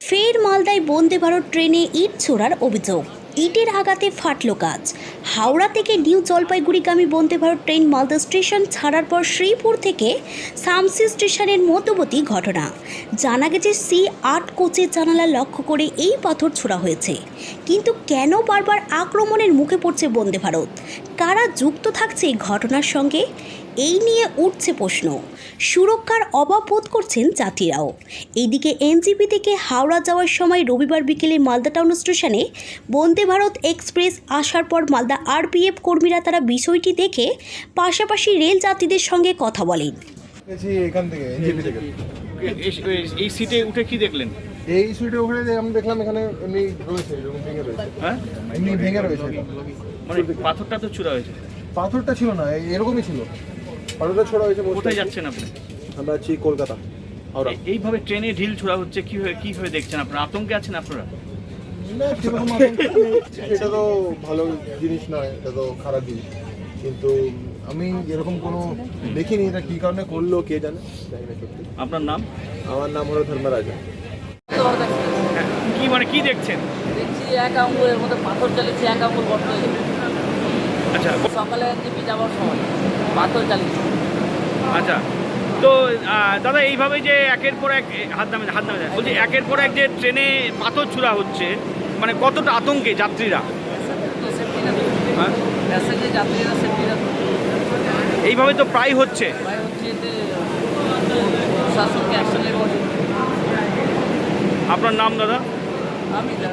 ফের মালদায় বন্দে ভারত ট্রেনে ইট ছোড়ার অভিযোগ। ইটের আঘাতে ফাটল কাজ হাওড়া থেকে নিউ জলপাইগুড়িগামী বন্দে ভারত ট্রেন মালদা স্টেশন ছাড়ার পর শ্রীপুর থেকে সামসি স্টেশনের মধ্যবর্তী ঘটনা। জানা গেছে, সি আট কোচের জানালা লক্ষ্য করে এই পাথর ছোড়া হয়েছে। কিন্তু কেন বারবার আক্রমণের মুখে পড়ছে বন্দে ভারত? কারা যুক্ত থাকছে এই ঘটনার সঙ্গে? এই নিয়ে উঠছে প্রশ্ন। সুরক্ষার অভাব বোধ করছেন যাত্রীরাও। এইদিকে এনজিপি থেকে হাওড়া যাওয়ার সময় রবিবার বিকেলে মালদা টাউন স্টেশনে বন্দে ভারত এক্সপ্রেস আসার পর মালদা আরপিএফ কর্মীরা তারা বিষয়টি দেখে পাশাপাশি রেল যাত্রীদের সঙ্গে কথা বলেন। এখান থেকে এনজিপি থেকে। এ- এই- সিটে উঠে কি দেখলেন? এই ওখানে যে আমি দেখলাম এখানে এমনি রয়েছে এরকম ভেঙে রয়েছে। হ্যাঁ? এমনি ভেঙে রয়েছে। মানে পাথরটা তো চূড়া হয়েছে। পাথরটা ছিল না এই- এরকমই ছিল। পাথরটা ছোড়া হয়েছে কোথায় যাচ্ছেন আপনি? আমরা আছি কলকাতা এইভাবে ট্রেনে ঢিল ছোড়া হচ্ছে কীভাবে কীভাবে দেখছেন আপনারা? আতঙ্কে আছেন আপনারা? না সেরকম এটা তো ভালো জিনিস নয় এটা তো খারাপ জিনিস কিন্তু আমি এরকম কোনো দেখিনি এটা কি কারণে করল কে জানে জানি না আপনার নাম? আমার নাম হলো ধর্মরাজা। কি মানে কি দেখছেন? দেখছি এক আঙ্গুলের মধ্যে পাথর চালিয়েছে এক আঙ্গুল বন্ধ হয়ে গেছে। আচ্ছা। সকালে এনজিপি যাওয়ার সময় পাথর চালিয়েছে আচ্ছা। তো দাদা এইভাবে যে একের পর এক হাত নামে হাত নামে বলছি একের পর এক যে ট্রেনে পাথর ছুড়া হচ্ছে মানে কতটা আতঙ্কে যাত্রীরা? হ্যাঁ? এইভাবে তো প্রায় হচ্ছে। আপনার নাম দাদা? আমি